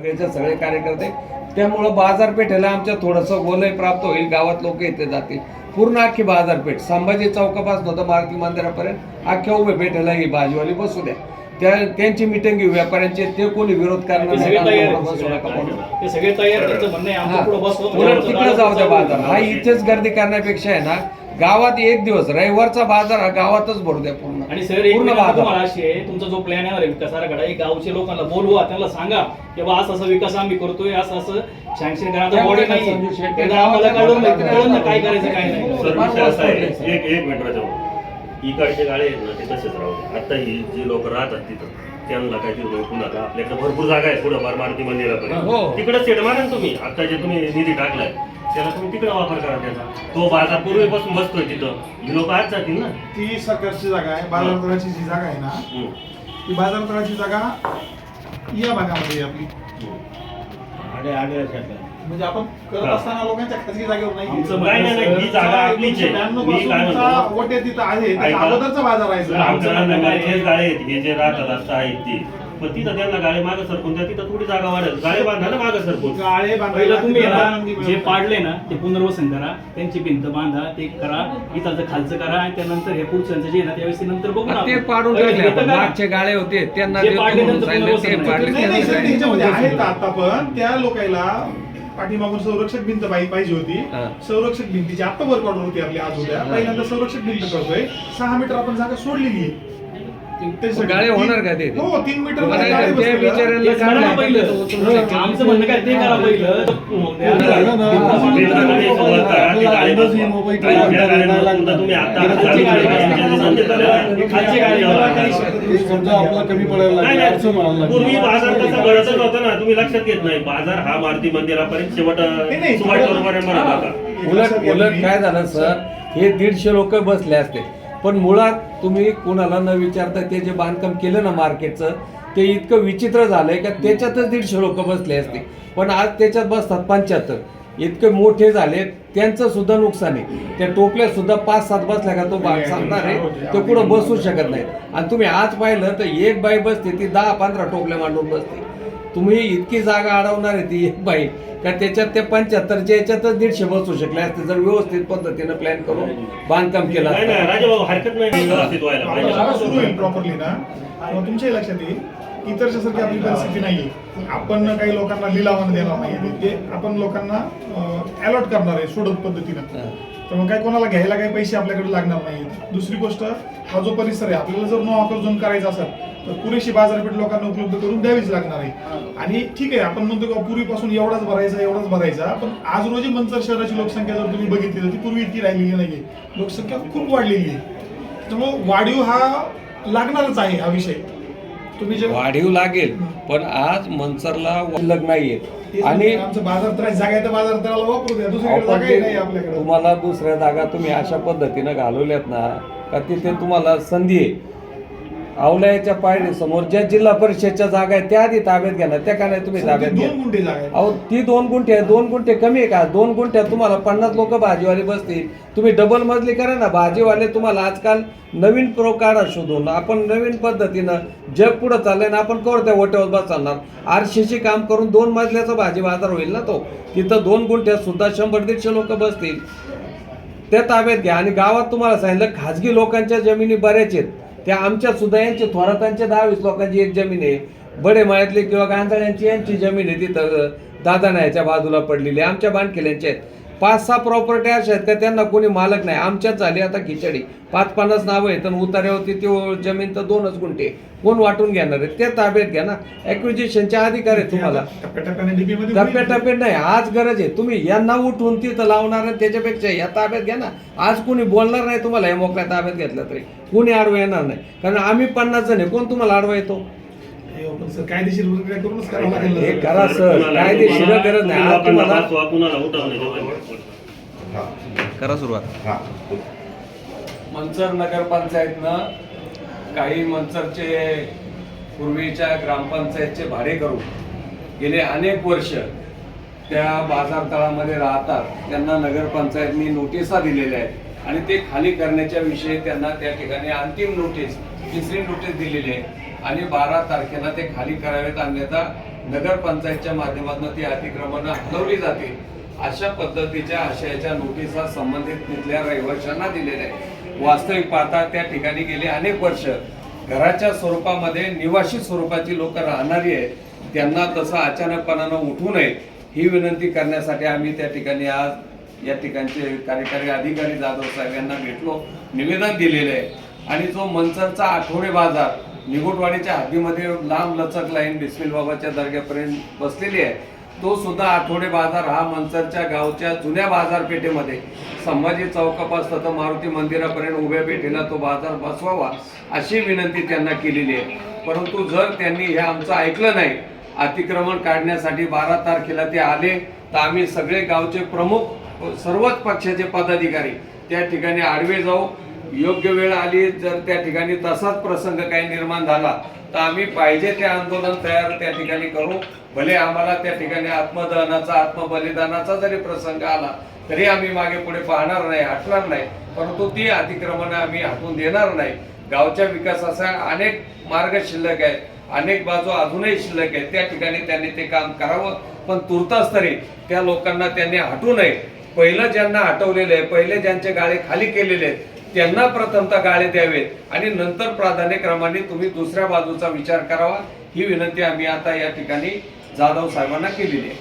सगळेचे सगळे कार्यकर्ते. त्यामुळं बाजारपेठेला आमच्या थोडंसं गोलय प्राप्त होईल. गावात लोक येथे जातील. पूर्ण अख्खी बाजारपेठ. संभाजी चौकापासून तर मारुती मंदिरापर्यंत. अख्ख्या उभे पेठेला ही भाजीवाली बसू द्या. त्या त्यांची मिटिंग घेऊ. व्यापाऱ्यांची ते कोणी विरोध करणार नाही. तिकडे जाऊ द्या बाजार हा इथेच गर्दी करण्यापेक्षा आहे ना गावात एक दिवस रविवारचा बाजार हा गावातच भरू द्या पूर्ण. आणि सर एक पूर्ण बाजार. तुम्हाला अशी आहे तुमचा जो प्लॅन आहे विकास हे गावच्या लोकांना बोलवा त्यांना सांगा की बा असं असं विकास आम्ही करतोय असं असं सँक्शन करण्याचा बॉडी नाही. संजू शेट्टी ते आम्हाला कळलं नाही कळलं ना काय करायचं काय हो. नाही. सर विषय असा आहे एक एक मिनिट राजा इकडचे गाळे आहेत ना ते तसेच राहू दे. आता ही जी लोक राहतात तिथं त्यांना काय तिथं कुणाला आपल्याकडे भरपूर जागा आहे पुढं बार मारुती हो. मंदिरापर्यंत तिकडे सेट मारा ना तुम्ही? आता जे तुम्ही निधी टाकलाय त्याला तुम्ही तिकडे वापर करा त्याचा तो बाजार पूर्वीपासून बसतोय तिथं ही लोक आज जातील ना ती सरकारची जागा आहे बाजारतळाची जी जागा आहे ना हम्म. ती बाजारतळाची जागा या भागामध्ये आहे आपली म्हणजे आपण करत हा. असताना लोकांच्या खाजगी जागेवर नाही आमचं गेलो. नाही नाही नाही, ही जागा आपलीच आहे ब्याण्णव मी काय पासूनचा म्हणतो वटे तिथं आहे त्याच्या ऐका. अगोदरचा बाजार आहे सर. आमच्या गाळे आहेत हे जे राहतात आता आहेत ते पण तिथं त्यांना गाळे मागं सरकून द्या तिथं थोडी जागा वाढेल गाळे बांधा ना मागं सरकून गाळे बांधायला पहिलं तुम्ही आहे ना जे पाडले ना ते पुनर्वसन करा त्यांची भिंत बांधा ते करा इथं खालचं करा आणि त्यानंतर हे पुढचं जे आहे ना त्यावेळेस ते नंतर बघू ना ते आपण. पाडून पहिले टाकले भिंत आपण. करा. मागचे गाळे होते त्यांना जे देतो पाडले म्हणून त्यांचं सांगितलं, ते पुनर्वसन पाडले नाही नाही सर त्यांना त्याच्यामध्ये देतो. आहेत आता पण त्या लोकांना पाठीमागून संरक्षक भिंत पाहि- पाहिजे होती हा. संरक्षक भिंतीची आता वर्क ऑर्डर होती आपली आज उद्या पहिल्यांदा संरक्षक भिंत करतोय सहा मीटर आपण जागा सोडलेली आहे गाळे तीन- होणार का ते? हो तीन मीटर. बिचाऱ्यांना पहिलं. आमचं म्हणणं काय ते करा पहिलं गाडी गाडी समजा आपला कमी पडायला लागला. पूर्वी बाजार कसा घडतच होता ना. तुम्ही लक्षात घेत नाही. बाजार हा मारुती मंदिरापर्यंत शेवट उलट उलट काय झालं सर? हे दीडशे लोक बसले असते. पण मुळात तुम्ही कुणाला न विचारता ते जे बांधकाम केलं ना मार्केटचं ते इतकं विचित्र झालंय का त्याच्यातच दीडशे लोक बसले असते. पण आज त्याच्यात बसतात पंच्याहत्तर. इतके मोठे झाले त्यांचं सुद्धा नुकसान आहे. त्या टोपल्या सुद्धा पाच सात बसल्या का तो सांगणार आहे ते कुठं बसू शकत नाही आणि तुम्ही आज पाहिलं तर एक बाई बसते ती दहा पंधरा टोपल्या मांडून बसते. तुम्ही इतकी जागा अडवणार आहे ती एक बाई का त्याच्यात ते पंच्याहत्तरच्या याच्यातच दीडशे बसू शकले असते जर व्यवस्थित पद्धतीनं प्लॅन करून बांधकाम केलं नाही नाही असतं राजाभाऊ हरकत नाही व्यवस्थित व्हायला. आपलं पाहिजे जागा सुरू होईल प्रॉपरली ना. मग तुमच्याही लक्षात येईल इतरच्या सारखी आपली परिस्थिती नाहीये. आपण काही लोकांना लिलावानं देणार नाही ते आपण लोकांना अलॉट करणार आहे सोडत पद्धतीनं. हा. तर मग काय कोणाला घ्यायला काही पैसे आपल्याकडे लागणार नाहीत. दुसरी गोष्ट हा जो परिसर आहे आपल्याला जर नो ऑकर झोन करायचा असेल तर पुरेशी बाजारपेठ लोकांना उपलब्ध करून द्यावीच लागणार आहे. आणि ठीक आहे आपण म्हणतो की पूर्वीपासून एवढाच भरायचा एवढाच भरायचा पण आज रोजी मंचर शहराची लोकसंख्या जर तुम्ही बघितली तर ती पूर्वी इतकी राहिलेली नाहीये. लोकसंख्या खूप वाढलेली आहे. त्यामुळे वाढीव हा लागणारच आहे हा विषय. तुम्ही जे वाढीव लागेल पण आज मनसरला शिल्लक नाहीये. आणि आमचं बाजार तर जागा आहे तर बाजार तळाला वापरू द्या. दुसरीकडे आपण जागाही नाही ते- आपल्याकडे. तुम्हाला दुसऱ्या जागा तुम्ही अशा पद्धतीनं घालवल्यात ना का तिथे तुम्हाला संधी आहे. आवल्याच्या पायरी समोर ज्या जिल्हा परिषदच्या जागा आहेत त्या आधी ताब्यात घ्या ना त्या का नाही तुम्ही ताब्यात घ्या. दोन गुंठे जागा अहो ती दोन गुंठे आहे दोन गुंठे कमी आहे का? दोन गुंठ्यात तुम्हाला पन्नास लोक भाजीवाले बसतील. तुम्ही डबल मजली करा ना भाजीवाले तुम्हाला आजकाल नवीन प्रकार शोधून. आपण नवीन पद्धतीनं जग पुढं चाललंय ना आपण कवर त्या ओट्यावर बसणार. आरशीची काम करून दोन मजल्याचा भाजी बाजार होईल ना तो? तिथं दोन गुंठ्यात सुद्धा शंभर दीडशे लोक बसतील. त्या ताब्यात घ्या. आणि गावात तुम्हाला सांगितलं खाजगी लोकांच्या जमिनी बऱ्याच आहेत. त्या आमच्या सुद्धा यांचे थोरातांचे दहा वीस लोकांची एक जमीन आहे. बडे माळ्यातली किंवा गांजाळ्यांची यांची जमीन आहे तिथं. दादानाच्या बाजूला पडलेली आहे, आमच्या बांधकेल्यांच्या आहेत. पाच सहा प्रॉपर्टी अशा आहेत का त्यांना कोणी मालक नाही. आमच्याच झाली आता खिचडी. पाच पन्नास नावं आहेत आणि उतार्यावरती ती जमीन तर दोनच गुंठे कोण वाटून घेणार आहे? ते ताब्यात घ्या ना. ॲक्विजिशनचे अधिकार आहे तुम्हाला. टप्प्याटप्प्यात नाही. आज गरज आहे. तुम्ही यांना उठून तिथं लावणार त्याच्यापेक्षा या ताब्यात घ्या ना. आज कोणी बोलणार नाही तुम्हाला या मोकळ्या ताब्यात घेतलं तरी. कोणी आडवं येणार नाही. कारण आम्ही पन्नास जण आहे. कोण तुम्हाला आडवा येतो? आपण सर कायदेशीर प्रक्रिया करूनच करावं लागेल ना हे सर. करा सर कुणाला- कायदेशीर कुणाला- गरज नाही. आज तुम्हाला करा सुरुवात. मंचर नगरपंचायतनं काही मंचरचे पूर्वीच्या ग्रामपंचायतचे भाडे करून गेले अनेक वर्ष त्या बाजार तळामध्ये राहतात. त्यांना नगरपंचायतनी नोटिसा दिलेल्या आहेत. आणि ते खाली करण्याच्या विषयी त्यांना त्या ठिकाणी अंतिम नोटीस तिसरी नोटीस दिलेली आहे. आणि बारा तारखेला ते खाली करावेत अन्यथा नगरपंचायतच्या माध्यमातून ती अतिक्रमणं हलवली जातील. अशा पद्धतीच्या आशयाच्या नोटिसा संबंधित तिथल्या रहिवाशांना दिलेल्या आहेत. वास्तविक पाहता त्या ठिकाणी गेले अनेक वर्ष. घराच्या स्वरूपामध्ये निवासी स्वरूपाची लोक राहणारी आहेत. त्यांना तसं अचानकपणानं उठू नये ही विनंती करण्यासाठी आम्ही त्या ठिकाणी आज या ठिकाणचे कार्यकारी अधिकारी जाधव साहेब यांना भेटलो निवेदन दिलेलं आहे. आणि जो मंचरचा आठवडे बाजार निगोटवाडीच्या हद्दीमध्ये लांब लचक लाईन बिस्मिल बाबाच्या दर्ग्यापर्यंत बसलेली आहे. तो सुद्धा आठवडे बाजार हा मनसरच्या गावच्या जुन्या बाजारपेठेमध्ये. संभाजी चौकापासून तर मारुती मंदिरापर्यंत उभ्या पेठेला तो बाजार बसवावा अशी विनंती त्यांना केलेली आहे. परंतु जर त्यांनी हे आमचं ऐकलं नाही अतिक्रमण काढण्यासाठी बारा तारखेला ते आले तर आम्ही सगळे गावचे प्रमुख सर्वच पक्षाचे पदाधिकारी त्या ठिकाणी आडवे जाऊ योग्य वेळ आली जर त्या ठिकाणी तसाच प्रसंग काही निर्माण झाला तर आम्ही पाहिजे ते आंदोलन तयार त्या ठिकाणी करू. भले आम्हाला त्या ठिकाणी आत्मदहनाचा आत्मबलिदानाचा जरी प्रसंग आला तरी आम्ही मागे पुढे पाहणार नाही हटणार नाही. परंतु ती अतिक्रमणं आम्ही हटवून देणार नाही. गावच्या विकासाचा अनेक मार्ग शिल्लक आहेत. अनेक बाजू अजूनही शिल्लक आहेत. त्या ठिकाणी त्यांनी ते काम करावं. पण तुर्तास तरी त्या लोकांना त्यांनी हटू नये. पहिलं ज्यांना हटवलेलं आहे पहिले ज्यांचे गाळे खाली केलेले आहेत त्यांना प्रथमतः गाळे द्यावेत. आणि नंतर प्राधान्यक्रमाने तुम्ही दुसऱ्या बाजूचा विचार करावा. ही विनंती आम्ही आता या ठिकाणी जाधव साहेबांना केलेली आहे.